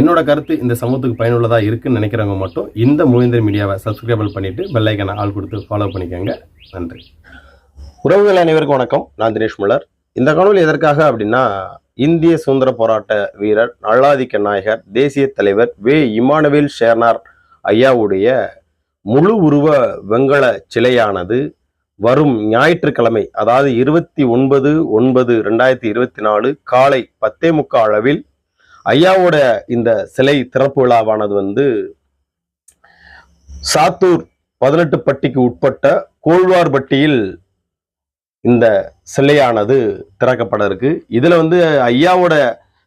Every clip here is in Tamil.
என்னோட கருத்து இந்த சமூகத்துக்கு பயனுள்ளதாக இருக்குன்னு நினைக்கிறவங்க மட்டும் இந்த முழுந்தர் மீடியாவை சப்ஸ்கிரைபிள் பண்ணிவிட்டு பெல்லைக்கனை ஆள் கொடுத்து ஃபாலோ பண்ணிக்கோங்க. நன்றி. உறவுகள் அனைவருக்கும் வணக்கம். நான் தினேஷ் முலர் இந்த காணொலி எதற்காக அப்படின்னா இந்திய சுதந்திர போராட்ட வீரர் நல்லாதிக்க நாயகர் தேசிய தலைவர் வே. இமானுவேல் ஷேர்னார் ஐயாவுடைய முழு உருவ வெங்கல சிலையானது வரும் ஞாயிற்றுக்கிழமை அதாவது இருபத்தி ஒன்பது ஒன்பது ரெண்டாயிரத்தி இருபத்தி நாலு காலை பத்தே முக்கால் அளவில் ஐயாவோட இந்த சிலை திறப்பு விழாவானது வந்து சாத்தூர் பதினெட்டு பட்டிக்கு உட்பட்ட கோழ்வார்பட்டியில் இந்த சிலையானது திறக்கப்பட இருக்கு. இதுல வந்து ஐயாவோட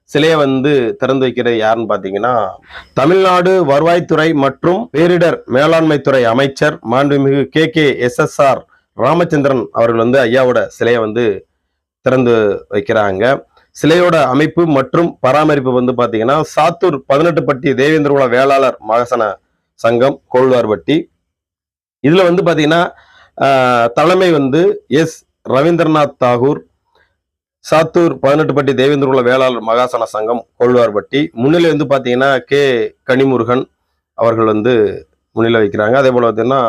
சிலையை வந்து திறந்து வைக்கிறது யாருன்னு பாத்தீங்கன்னா தமிழ்நாடு வருவாய்த்துறை மற்றும் பேரிடர் மேலாண்மைத்துறை அமைச்சர் மாண்புமிகு K K S S R Ramachandran அவர்கள் வந்து ஐயாவோட சிலையை வந்து திறந்து வைக்கிறாங்க. சிலையோட அமைப்பு மற்றும் பராமரிப்பு வந்து பாத்தீங்கன்னா சாத்தூர் பதினெட்டு பட்டி தேவேந்திரகுல வேளாளர் மகசன சங்கம் கோழ்வார்பட்டி இதுல வந்து பாத்தீங்கன்னா தலைமை வந்து எஸ். ரவீந்திரநாத் தாகூர் சாத்தூர் பதினெட்டு பட்டி தேவேந்திரகுல வேளாளர் மகாசன சங்கம் கோழ்வார்பட்டி முன்னிலை வந்து பாத்தீங்கன்னா கே. கனிமுருகன் அவர்கள் வந்து முன்னிலை வைக்கிறாங்க அதே போல பார்த்தீங்கன்னா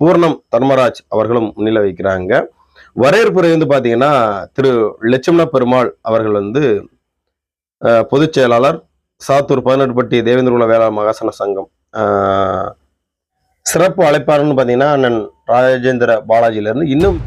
பூர்ணம் தர்மராஜ் அவர்களும் முன்னிலை வைக்கிறாங்க வரவேற்புரை வந்து பார்த்தீங்கன்னா திரு லட்சுமண பெருமாள் அவர்கள் வந்து பொதுச் செயலாளர் சாத்தூர் பதினெட்டு பட்டி தேவேந்திரகுல வேளாண் மகாசன சங்கம். சிறப்பு அழைப்பாளர்னு பார்த்தீங்கன்னா அண்ணன் ராஜேந்திர பாலாஜியிலேருந்து இன்னும்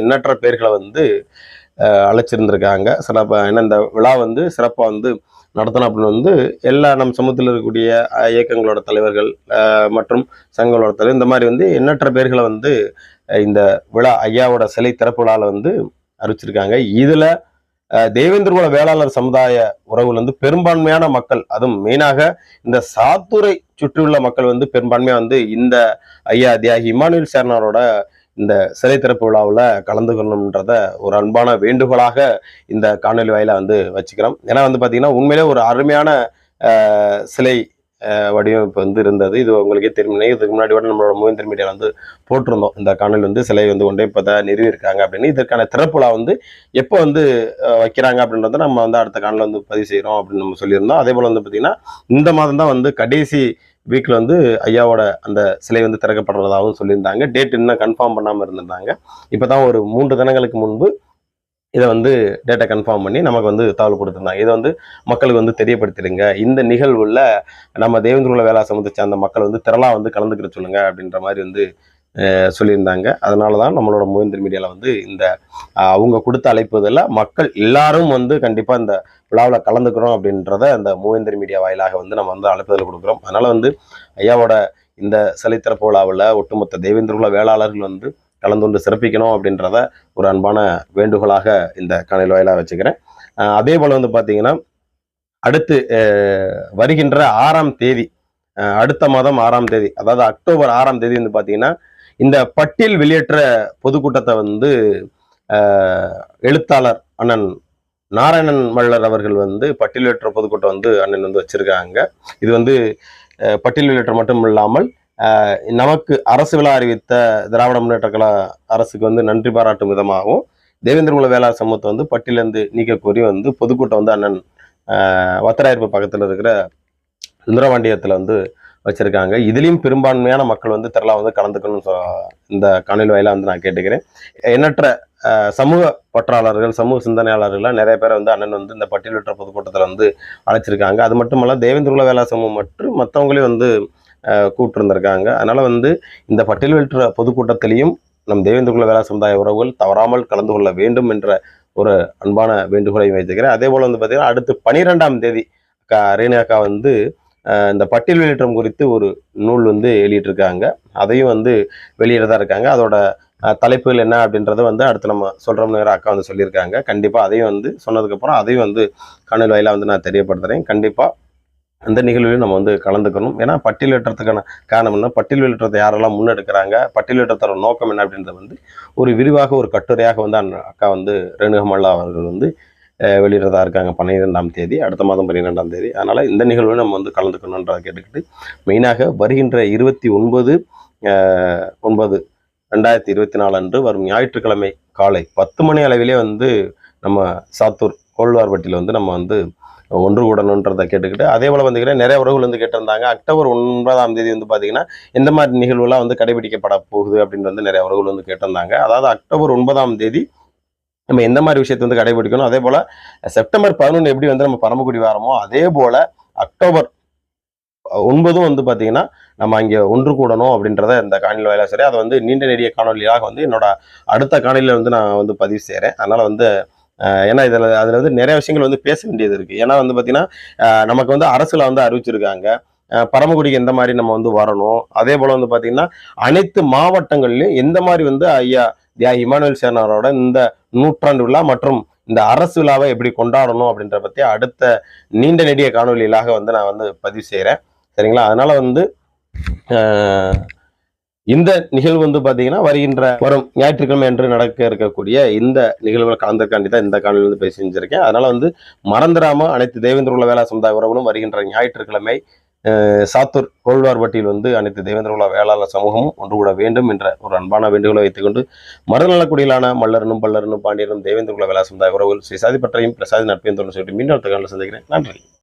எண்ணற்ற பேர்களை வந்து அழைச்சிருந்திருக்காங்க. சிறப்பாக ஏன்னா இந்த விழா வந்து சிறப்பாக வந்து நடத்தணும் அப்படின்னு வந்து எல்லா நம் சமூகத்தில் இருக்கக்கூடிய இயக்கங்களோட தலைவர்கள் மற்றும் சங்கங்களோட தலைவர் இந்த மாதிரி வந்து எண்ணற்ற பேர்களை வந்து இந்த விழா ஐயாவோட சிலை திறப்பு விழாவில் வந்து அறிவிச்சிருக்காங்க. இதில் தேவேந்திரகுல வேளாளர் சமுதாய உறவுலேருந்து வந்து பெரும்பான்மையான மக்கள் அதுவும் மெயினாக இந்த சாத்தூரை சுற்றியுள்ள மக்கள் வந்து பெரும்பான்மையாக வந்து இந்த ஐயா தியாகி இமானுவேல் சேர்னாரோட இந்த சிலை திறப்பு விழாவில் கலந்துக்கணுன்றத ஒரு அன்பான வேண்டுகோளாக இந்த காணொலி வாயில வந்து வச்சுக்கிறோம். ஏன்னா வந்து பார்த்தீங்கன்னா உண்மையிலே ஒரு அருமையான சிலை வடிவமைப்பு வந்து இருந்தது. இது உங்களுக்கே தெரியும். இதுக்கு முன்னாடி கூட நம்மளோட மூவேந்தர் மீடியாவில் வந்து போட்டிருந்தோம். இந்த காணொலி வந்து சிலை வந்து கொண்டே இப்போ தான் நிறுவியிருக்காங்க அப்படின்னு. இதற்கான திறப்பு விழா வந்து எப்போ வந்து வைக்கிறாங்க அப்படின்றத நம்ம வந்து அடுத்த காணொலி வந்து பதிவு செய்கிறோம் அப்படின்னு நம்ம சொல்லியிருந்தோம். அதே போல் வந்து பார்த்தீங்கன்னா இந்த மாதம் தான் வந்து கடைசி வீக்கில் வந்து ஐயாவோட அந்த சிலை வந்து திறக்கப்படுறதாகவும் சொல்லியிருந்தாங்க. டேட் இன்னும் கன்ஃபார்ம் பண்ணாமல் இருந்திருந்தாங்க. இப்போ தான் ஒரு மூன்று தினங்களுக்கு முன்பு இதை வந்து டேட்டா கன்ஃபார்ம் பண்ணி நமக்கு வந்து தகவல் கொடுத்துருந்தாங்க. இதை வந்து மக்களுக்கு வந்து தெரியப்படுத்திடுங்க. இந்த நிகழ்வுல நம்ம தேவேந்திரகுல வேளா சமூகத்தை சார்ந்த மக்கள் வந்து திரளா வந்து கலந்துக்கிற சொல்லுங்க அப்படின்ற மாதிரி வந்து சொல்லியிருந்தாங்க. அதனால தான் நம்மளோட மூவேந்தர் மீடியாவில் வந்து இந்த அவங்க கொடுத்த அழைப்பதில் மக்கள் எல்லாரும் வந்து கண்டிப்பாக இந்த விழாவில் கலந்துக்கிறோம் அப்படின்றத அந்த மூவேந்தர் மீடியா வாயிலாக வந்து நம்ம வந்து அழைப்புதல் கொடுக்குறோம். அதனால் வந்து ஐயாவோட இந்த சிலை திறப்பு விழாவில் ஒட்டுமொத்த தேவேந்திரகுல வேளாளர்கள் வந்து கலந்து கொண்டு சிறப்பிக்கணும் அப்படின்றத ஒரு அன்பான வேண்டுகோளாக இந்த காணொலி வாயிலாக வச்சுக்கிறேன். அதே போல் வந்து பார்த்தீங்கன்னா அடுத்து வருகின்ற ஆறாம் தேதி அடுத்த மாதம் ஆறாம் தேதி அதாவது அக்டோபர் ஆறாம் தேதி வந்து பார்த்தீங்கன்னா இந்த பட்டியல் வெளியேற்ற பொதுக்கூட்டத்தை வந்து எழுத்தாளர் அண்ணன் நாராயணன் மல்லர் அவர்கள் வந்து பட்டியல் வெளியேற்ற பொதுக்கூட்டம் வந்து அண்ணன் வந்து வச்சிருக்காங்க. இது வந்து பட்டியல் வெளியேற்றம் மட்டும் இல்லாமல் நமக்கு அரசு விழா அறிவித்த திராவிட முன்னேற்ற கழக அரசுக்கு வந்து நன்றி பாராட்டும் விதமாகவும் தேவேந்திரகுல வேளாண் சமூகத்தை வந்து பட்டியலேருந்து நீக்க கோரி வந்து பொதுக்கூட்டம் வந்து அண்ணன் அஹ் வத்தராயிருப்பு பக்கத்தில் இருக்கிற சுந்தரவாண்டியத்தில் வந்து வச்சுருக்காங்க. இதுலேயும் பெரும்பான்மையான மக்கள் வந்து திரளாக வந்து கலந்துக்கணும்னு சொ- இந்த காணொலி வாயிலாக வந்து நான் கேட்டுக்கிறேன். எண்ணற்ற சமூக பற்றாளர்கள் சமூக சிந்தனையாளர்கள்லாம் நிறைய பேர் வந்து அண்ணன் வந்து இந்த பட்டியலிட்ட பொதுக்கூட்டத்தில் வந்து அழைச்சிருக்காங்க. அது மட்டுமல்ல தேவேந்திரகுல வேளா சமூகம் மற்றும் மற்றவங்களையும் வந்து கூப்பிட்டுருந்துருக்காங்க அதனால் வந்து இந்த பட்டியலிட்ட பொதுக்கூட்டத்திலையும் நம் தேவேந்திரகுல வேளா சமுதாய உறவுகள் தவறாமல் கலந்து கொள்ள வேண்டும் என்ற ஒரு அன்பான வேண்டுகோளையும் வைத்துக்கிறேன். அதே போல் வந்து பார்த்திங்கன்னா அடுத்து பனிரெண்டாம் தேதி அக்கா ரேணு அக்கா வந்து இந்த பட்டியல் வெளியேற்றம் குறித்து ஒரு நூல் வந்து வெளியிட்டிருக்காங்க அதையும் வந்து வெளியிடதான் இருக்காங்க. அதோட தலைப்புகள் என்ன அப்படின்றத வந்து அடுத்து நம்ம சொல்கிறோம்னு அக்கா வந்து சொல்லியிருக்காங்க. கண்டிப்பாக அதையும் வந்து சொன்னதுக்கப்புறம் அதையும் வந்து காணொலி வாயிலாக வந்து நான் தெரியப்படுத்துகிறேன் கண்டிப்பாக அந்த நிகழ்விலையும் நம்ம வந்து கலந்துக்கணும். ஏன்னா பட்டியல் வெட்டுறதுக்கான காரணம் என்ன? பட்டியல் வெட்டுறதை யாரெல்லாம் முன்னெடுக்கிறாங்க? பட்டியல் வெட்டுறதோட நோக்கம் என்ன அப்படின்றத வந்து ஒரு விரிவாக ஒரு கட்டுரையாக வந்து அந்த அக்கா வந்து ரேணுகமல்லா அவர்கள் வந்து வெளியிடுறதா இருக்காங்க பன்னிரெண்டாம் தேதி அடுத்த மாதம் பன்னிரெண்டாம் தேதி. அதனால் இந்த நிகழ்வில் நம்ம வந்து கலந்துக்கணுன்றதை கேட்டுக்கிட்டு மெயினாக வருகின்ற இருபத்தி ஒன்பது ஒன்பது ரெண்டாயிரத்தி இருபத்தி நாலு அன்று வரும் ஞாயிற்றுக்கிழமை காலை பத்து மணி அளவிலே வந்து நம்ம சாத்தூர் கோல்வார்பட்டியில் வந்து நம்ம வந்து ஒன்று கூடணுன்றதை கேட்டுக்கிட்டு அதே போல் வந்துக்கிட்டே நிறைய உறவுகள் வந்து கேட்டிருந்தாங்க. அக்டோபர் ஒன்பதாம் தேதி வந்து பார்த்தீங்கன்னா எந்த மாதிரி நிகழ்வுலாம் வந்து கடைபிடிக்கப்பட போகுது அப்படின்னு வந்து நிறைய உறவுகள் வந்து கேட்டிருந்தாங்க. அதாவது அக்டோபர் ஒன்பதாம் தேதி நம்ம எந்த மாதிரி விஷயத்தை வந்து கடைபிடிக்கணும்? அதே போல் செப்டம்பர் பதினொன்று எப்படி வந்து நம்ம பரமக்குடி வாரமோ அதே போல் அக்டோபர் ஒன்பதும் வந்து பார்த்தீங்கன்னா நம்ம அங்கே ஒன்று கூடணும் அப்படின்றத இந்த காணொலி வாயிலாக சரி அதை வந்து நீண்ட நெடிய காணொலியாக வந்து என்னோட அடுத்த காணொலியில் வந்து நான் வந்து பதிவு செய்கிறேன் அதனால் வந்து ஏன்னா இதில் அதில் வந்து நிறைய விஷயங்கள் வந்து பேச வேண்டியது இருக்குது ஏன்னா வந்து பார்த்தீங்கன்னா நமக்கு வந்து அரசில் வந்து அறிவிச்சிருக்காங்க. பரமக்குடிக்கு எந்த மாதிரி நம்ம வந்து வரணும்? அதே போல் வந்து பார்த்தீங்கன்னா அனைத்து மாவட்டங்கள்லையும் எந்த மாதிரி வந்து ஐயா தியா இமானுவேல் சேனாரோட இந்த நூற்றாண்டு விழா மற்றும் இந்த அரசு விழாவை எப்படி கொண்டாடணும் அப்படின்ற பற்றி அடுத்த நீண்ட நெடிய காணொலிகளாக வந்து நான் வந்து பதிவு செய்கிறேன் சரிங்களா? அதனால வந்து இந்த நிகழ்வு வந்து பார்த்தீங்கன்னா வருகின்ற வரும் ஞாயிற்றுக்கிழமை என்று நடக்க இருக்கக்கூடிய இந்த நிகழ்வுகள் கலந்துக்காண்டி தான் இந்த காணொலி வந்து பேசி செஞ்சிருக்கேன் அதனால வந்து மறந்துடாம அனைத்து தேவேந்திர உள்ள வேலை சமுதாய உறவுகளும் வருகின்ற ஞாயிற்றுக்கிழமை சாத்தூர் கோழ்வார்பட்டியில் வந்து அனைத்து தேவேந்திரகுல வேளாளர் சமூகமும் ஒன்று கூட வேண்டும் என்ற ஒரு அன்பான வேண்டுகோளை வைத்துக்கொண்டு மறுநலக்குடியிலான மல்லரனும் பல்லரனும் பாண்டியனும் தேவேந்திர வேளா சமுதாய உறவுகள் ஸ்ரீ சாதி பற்றையும் பிரசாதி நட்பையும் தொடர்ந்து சொல்லிட்டு மீண்டும் அடுத்த காலையில் சந்திக்கிறேன். நன்றி.